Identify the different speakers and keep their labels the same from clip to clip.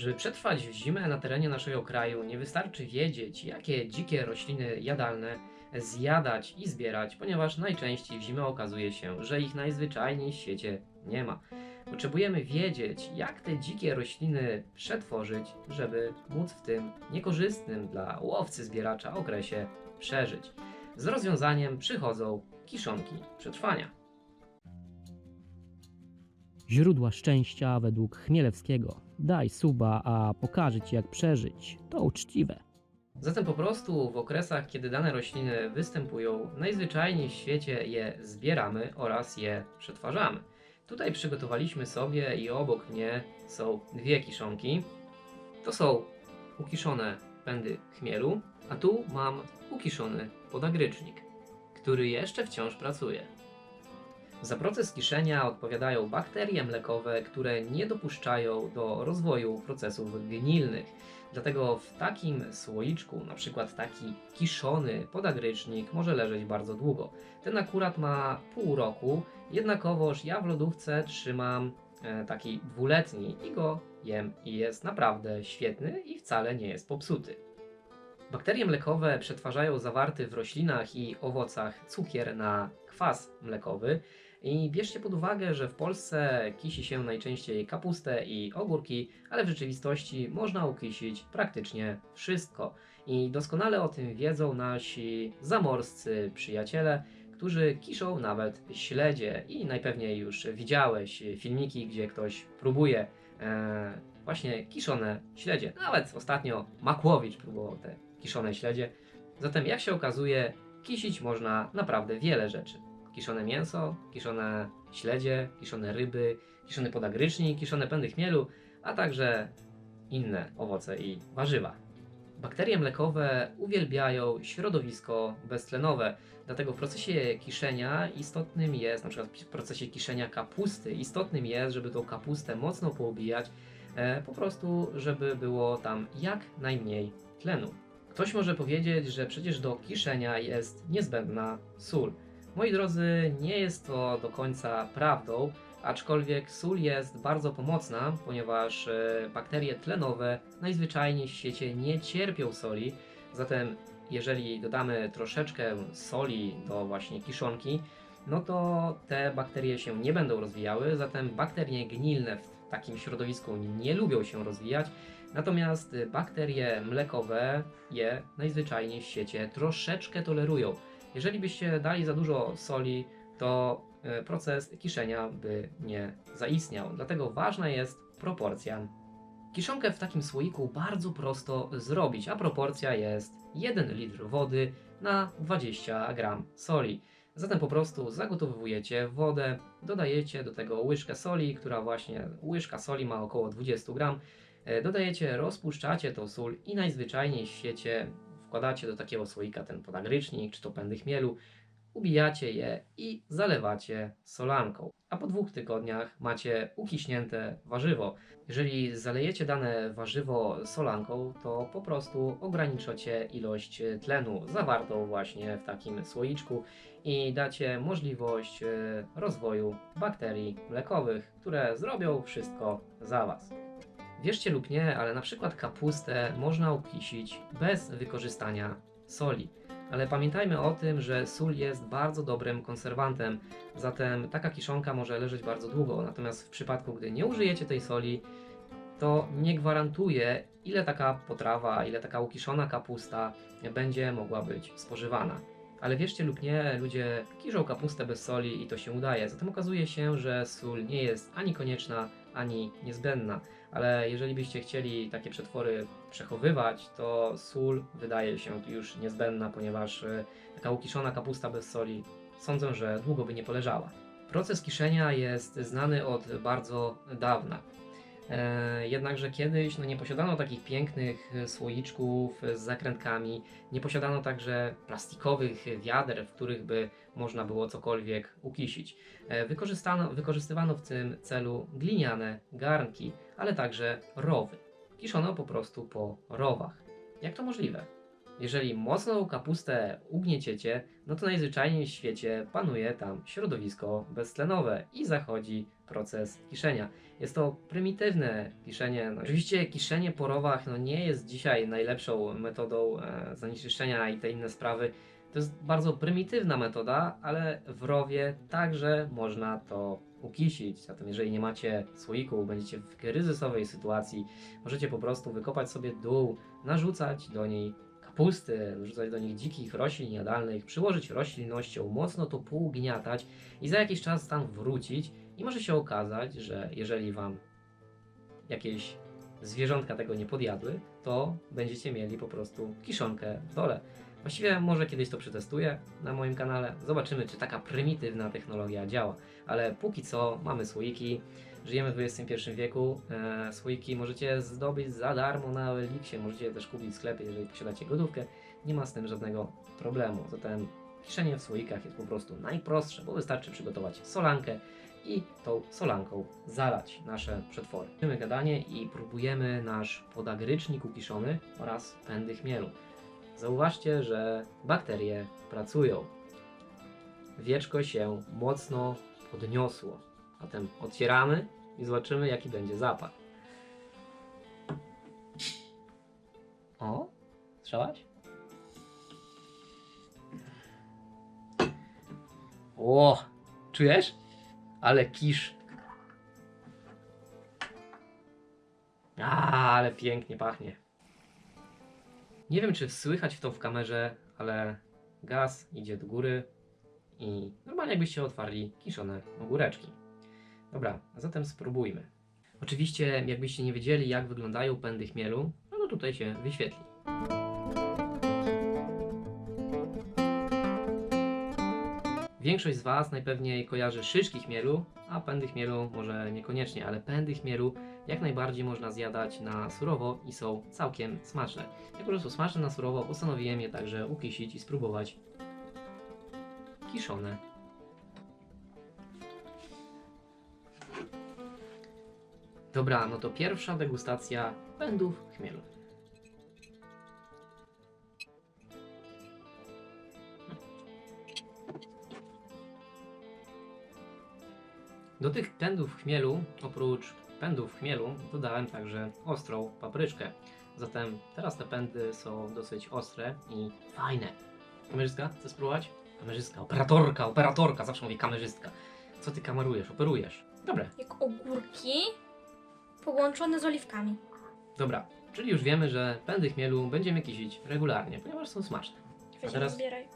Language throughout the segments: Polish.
Speaker 1: Żeby przetrwać zimę na terenie naszego kraju, nie wystarczy wiedzieć, jakie dzikie rośliny jadalne zjadać i zbierać, ponieważ najczęściej w zimę okazuje się, że ich najzwyczajniej w świecie nie ma. Potrzebujemy wiedzieć, jak te dzikie rośliny przetworzyć, żeby móc w tym niekorzystnym dla łowcy zbieracza okresie przeżyć. Z rozwiązaniem przychodzą kiszonki przetrwania.
Speaker 2: Źródła szczęścia według Chmielewskiego. Daj suba, a pokażę ci jak przeżyć. To uczciwe.
Speaker 1: Zatem po prostu w okresach, kiedy dane rośliny występują, najzwyczajniej w świecie je zbieramy oraz je przetwarzamy. Tutaj przygotowaliśmy sobie i obok mnie są dwie kiszonki. To są ukiszone pędy chmielu, a tu mam ukiszony podagrycznik, który jeszcze wciąż pracuje. Za proces kiszenia odpowiadają bakterie mlekowe, które nie dopuszczają do rozwoju procesów gnilnych. Dlatego w takim słoiczku, na przykład taki kiszony podagrycznik, może leżeć bardzo długo. Ten akurat ma pół roku, jednakowoż ja w lodówce trzymam e, taki dwuletni i go jem i jest naprawdę świetny i wcale nie jest popsuty. Bakterie mlekowe przetwarzają zawarty w roślinach i owocach cukier na kwas mlekowy. I bierzcie pod uwagę, że w Polsce kisi się najczęściej kapustę i ogórki, ale w rzeczywistości można ukisić praktycznie wszystko. I doskonale o tym wiedzą nasi zamorscy przyjaciele, którzy kiszą nawet śledzie. I najpewniej już widziałeś filmiki, gdzie ktoś próbuje e, właśnie kiszone śledzie. Nawet ostatnio Makłowicz próbował te kiszone śledzie. Zatem jak się okazuje, kisić można naprawdę wiele rzeczy. Kiszone mięso, kiszone śledzie, kiszone ryby, kiszony podagrycznik, kiszone pędy chmielu, a także inne owoce i warzywa. Bakterie mlekowe uwielbiają środowisko beztlenowe, dlatego w procesie kiszenia istotnym jest, na przykład w procesie kiszenia kapusty, istotnym jest, żeby tą kapustę mocno poobijać, e, po prostu, żeby było tam jak najmniej tlenu. Ktoś może powiedzieć, że przecież do kiszenia jest niezbędna sól. Moi drodzy, nie jest to do końca prawdą, aczkolwiek sól jest bardzo pomocna, ponieważ e, bakterie tlenowe najzwyczajniej w świecie nie cierpią soli. Zatem, jeżeli dodamy troszeczkę soli do właśnie kiszonki, no to te bakterie się nie będą rozwijały, zatem bakterie gnilne w takim środowisku nie lubią się rozwijać, natomiast bakterie mlekowe je najzwyczajniej w świecie troszeczkę tolerują. Jeżeli byście dali za dużo soli, to e, proces kiszenia by nie zaistniał. Dlatego ważna jest proporcja. Kiszonkę w takim słoiku bardzo prosto zrobić, a proporcja jest 1 litr wody na 20 gram soli. Zatem po prostu zagotowujecie wodę, dodajecie do tego łyżkę soli, która właśnie łyżka soli ma około 20 gram. E, Dodajecie, rozpuszczacie tą sól i najzwyczajniej w świecie wkładacie do takiego słoika ten podagrycznik czy to pędy chmielu, ubijacie je i zalewacie solanką. A po dwóch tygodniach macie ukiśnięte warzywo. Jeżeli zalejecie dane warzywo solanką, to po prostu ograniczacie ilość tlenu zawartą właśnie w takim słoiczku i dacie możliwość e, rozwoju bakterii mlekowych, które zrobią wszystko za Was. Wierzcie lub nie, ale na przykład kapustę można ukisić bez wykorzystania soli. Ale pamiętajmy o tym, że sól jest bardzo dobrym konserwantem, zatem taka kiszonka może leżeć bardzo długo. Natomiast w przypadku, gdy nie użyjecie tej soli, to nie gwarantuje, ile taka potrawa, ile taka ukiszona kapusta będzie mogła być spożywana. Ale wierzcie lub nie, ludzie kiszą kapustę bez soli i to się udaje. Zatem okazuje się, że sól nie jest ani konieczna, ani niezbędna. Ale jeżeli byście chcieli takie przetwory przechowywać, to sól wydaje się już niezbędna, ponieważ e, taka ukiszona kapusta bez soli sądzę, że długo by nie poleżała. Proces kiszenia jest znany od bardzo dawna. E, jednakże kiedyś no, nie posiadano takich pięknych e, słoiczków z zakrętkami, nie posiadano także plastikowych wiader, w których by można było cokolwiek ukisić. E, wykorzystano, wykorzystywano w tym celu gliniane garnki, ale także rowy. Kiszono po prostu po rowach. Jak to możliwe? Jeżeli mocną kapustę ugnieciecie, no to najzwyczajniej w świecie panuje tam środowisko beztlenowe i zachodzi proces kiszenia. Jest to prymitywne kiszenie. No, oczywiście kiszenie po rowach no, nie jest dzisiaj najlepszą metodą e, zanieczyszczenia i te inne sprawy. To jest bardzo prymitywna metoda, ale w rowie także można to ukisić. Zatem jeżeli nie macie słoiku, będziecie w kryzysowej sytuacji, możecie po prostu wykopać sobie dół, narzucać do niej kapusty, narzucać do nich dzikich roślin jadalnych, przyłożyć roślinnością, mocno to półgniatać i za jakiś czas tam wrócić i może się okazać, że jeżeli Wam jakieś zwierzątka tego nie podjadły, to będziecie mieli po prostu kiszonkę w dole. Właściwie może kiedyś to przetestuję na moim kanale. Zobaczymy, czy taka prymitywna technologia działa. Ale póki co mamy słoiki. Żyjemy w XXI wieku. E, słoiki możecie zdobyć za darmo na Elixie. Możecie je też kupić w sklepie, jeżeli posiadacie gotówkę. Nie ma z tym żadnego problemu. Zatem kiszenie w słoikach jest po prostu najprostsze, bo wystarczy przygotować solankę i tą solanką zalać nasze przetwory. Mamy gadanie i próbujemy nasz podagrycznik ukiszony oraz pędy chmielu. Zauważcie, że bakterie pracują. Wieczko się mocno podniosło. Zatem otwieramy i zobaczymy, jaki będzie zapach. O, strzelać? O, czujesz? Ale kisz. A, ale pięknie pachnie. Nie wiem, czy słychać w to w kamerze, ale gaz idzie do góry i normalnie jakbyście otwarli kiszone ogóreczki. Dobra, zatem spróbujmy. Oczywiście, jakbyście nie wiedzieli, jak wyglądają pędy chmielu, no to tutaj się wyświetli. Większość z Was najpewniej kojarzy szyszki chmielu, a pędy chmielu może niekoniecznie, ale pędy chmielu jak najbardziej można zjadać na surowo i są całkiem smaczne. Jako, że są smaczne na surowo, postanowiłem je także ukisić i spróbować kiszone. Dobra, no to pierwsza degustacja pędów chmielu. Do tych pędów chmielu, oprócz pędów chmielu, dodałem także ostrą papryczkę. Zatem teraz te pędy są dosyć ostre i fajne. Kamerzystka, chcesz spróbować? Kamerzystka, operatorka, operatorka, zawsze mówię kamerzystka. Co ty kamerujesz, operujesz? Dobra,
Speaker 3: Jak ogórki połączone z oliwkami.
Speaker 1: dobra. Czyli już wiemy, że pędy chmielu będziemy kisić regularnie, ponieważ są smaczne.
Speaker 3: Weź
Speaker 1: teraz-
Speaker 3: teraz... zbieraj.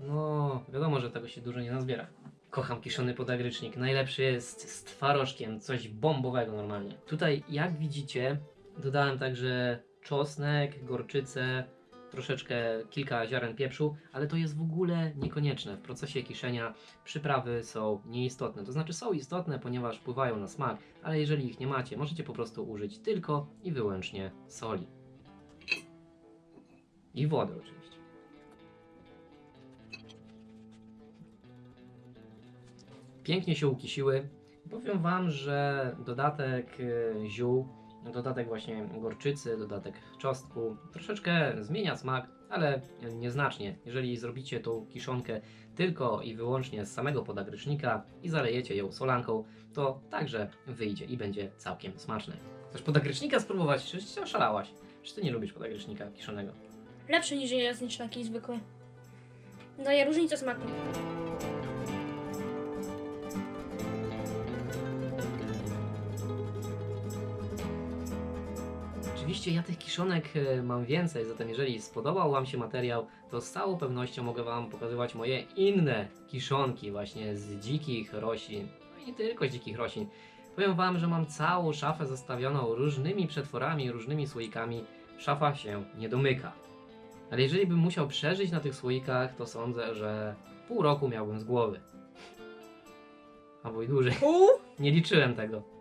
Speaker 1: No, wiadomo, że tego się dużo nie nazbiera. Kocham kiszony podagrycznik. Najlepszy jest z twarożkiem, coś bombowego normalnie. Tutaj, jak widzicie, dodałem także czosnek, gorczycę, troszeczkę kilka ziaren pieprzu, ale to jest w ogóle niekonieczne. W procesie kiszenia przyprawy są nieistotne. To znaczy są istotne, ponieważ wpływają na smak, ale jeżeli ich nie macie, możecie po prostu użyć tylko i wyłącznie soli. I wody oczywiście. Pięknie się ukisiły. Powiem Wam, że dodatek e, ziół, dodatek właśnie gorczycy, dodatek czosnku troszeczkę zmienia smak, ale nieznacznie. Jeżeli zrobicie tą kiszonkę tylko i wyłącznie z samego podagrycznika i zalejecie ją solanką, to także wyjdzie i będzie całkiem smaczne. Chcesz podagrycznika spróbować? Czy się oszalałaś? Czy Ty nie lubisz podagrycznika kiszonego?
Speaker 3: Lepszy niż jest niż taki zwykły. Daje różnicę smaku.
Speaker 1: Oczywiście ja tych kiszonek e, mam więcej, zatem jeżeli spodobał Wam się materiał, to z całą pewnością mogę Wam pokazywać moje inne kiszonki właśnie z dzikich roślin. No i nie tylko z dzikich roślin. Powiem Wam, że mam całą szafę zastawioną różnymi przetworami, różnymi słoikami. Szafa się nie domyka. Ale jeżeli bym musiał przeżyć na tych słoikach, to sądzę, że pół roku miałbym z głowy. Albo i dłużej. Nie liczyłem tego.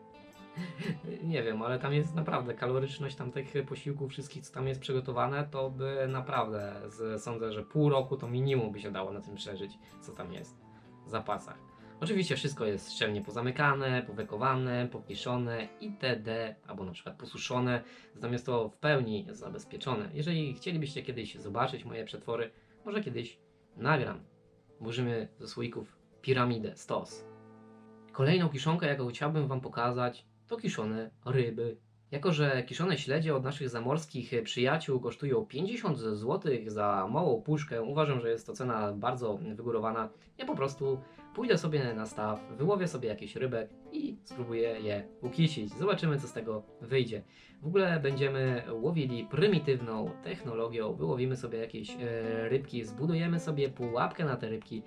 Speaker 1: Nie wiem, ale tam jest naprawdę kaloryczność tam tych posiłków wszystkich, co tam jest przygotowane, to by naprawdę z, sądzę, że pół roku to minimum by się dało na tym przeżyć, co tam jest w zapasach. Oczywiście wszystko jest szczelnie pozamykane, powekowane, pokiszone itd. albo na przykład posuszone, natomiast to w pełni zabezpieczone. Jeżeli chcielibyście kiedyś zobaczyć moje przetwory, może kiedyś nagram. Włożymy ze słoików piramidę, stos. Kolejną kiszonkę, jaką chciałbym Wam pokazać, to kiszone ryby. Jako, że kiszone śledzie od naszych zamorskich przyjaciół kosztują 50 zł za małą puszkę, uważam, że jest to cena bardzo wygórowana. Ja po prostu pójdę sobie na staw, wyłowię sobie jakiś rybek i spróbuję je ukisić. Zobaczymy, co z tego wyjdzie. W ogóle będziemy łowili prymitywną technologią. Wyłowimy sobie jakieś e, rybki, zbudujemy sobie pułapkę na te rybki,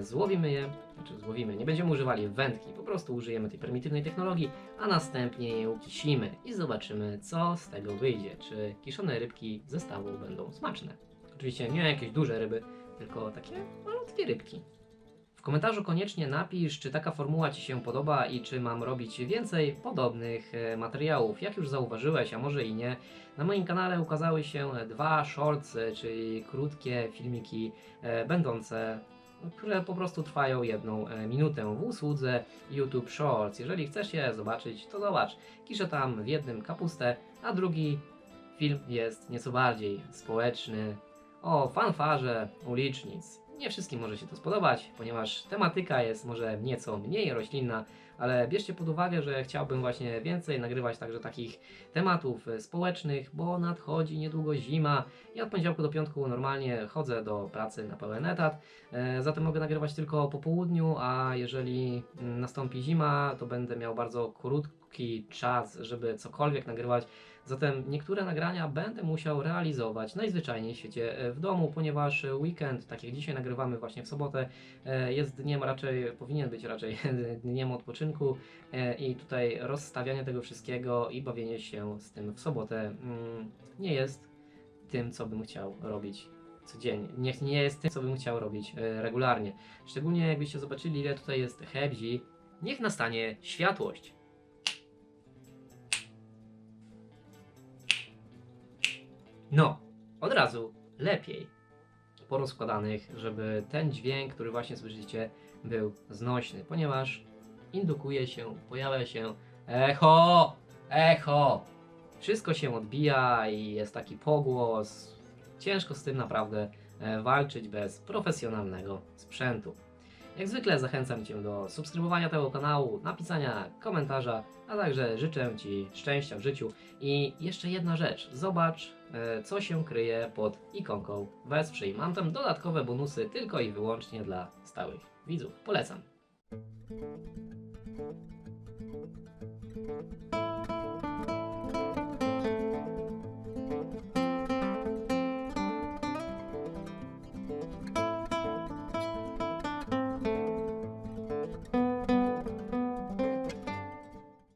Speaker 1: złowimy je, znaczy złowimy, nie będziemy używali wędki, po prostu użyjemy tej prymitywnej technologii, a następnie je ukisimy i zobaczymy, co z tego wyjdzie. Czy kiszone rybki ze stawu będą smaczne. Oczywiście nie jakieś duże ryby, tylko takie malutkie rybki. W komentarzu koniecznie napisz, czy taka formuła Ci się podoba i czy mam robić więcej podobnych e, materiałów. Jak już zauważyłeś, a może i nie, na moim kanale ukazały się dwa shorts, e, czyli krótkie filmiki e, będące, które po prostu trwają jedną e, minutę w usłudze YouTube Shorts. Jeżeli chcesz je zobaczyć, to zobacz. Kiszę tam w jednym kapustę, a drugi film jest nieco bardziej społeczny, o fanfarze ulicznic. Nie wszystkim może się to spodobać, ponieważ tematyka jest może nieco mniej roślinna, ale bierzcie pod uwagę, że chciałbym właśnie więcej nagrywać także takich tematów e, społecznych, bo nadchodzi niedługo zima. Ja od poniedziałku do piątku normalnie chodzę do pracy na pełen etat, e, zatem mogę nagrywać tylko po południu, a jeżeli mm, nastąpi zima, to będę miał bardzo krótki czas, żeby cokolwiek nagrywać. Zatem niektóre nagrania będę musiał realizować najzwyczajniej w świecie e, w domu, ponieważ weekend, tak jak dzisiaj nagrywamy właśnie w sobotę, e, jest dniem raczej, powinien być raczej dniem odpoczynku e, i tutaj rozstawianie tego wszystkiego i bawienie się z tym w sobotę mm, nie jest tym, co bym chciał robić codziennie. Nie, nie jest tym, co bym chciał robić regularnie. Szczególnie jakbyście zobaczyli, ile tutaj jest hebzi. Niech nastanie światłość. No, od razu lepiej porozkładanych, żeby ten dźwięk, który właśnie słyszycie, był znośny, ponieważ indukuje się, pojawia się echo, echo. Wszystko się odbija i jest taki pogłos. Ciężko z tym naprawdę e, walczyć bez profesjonalnego sprzętu. Jak zwykle zachęcam Cię do subskrybowania tego kanału, napisania komentarza, a także życzę Ci szczęścia w życiu. I jeszcze jedna rzecz, zobacz e, co się kryje pod ikonką Wesprzyj. Mam tam dodatkowe bonusy tylko i wyłącznie dla stałych widzów. Polecam.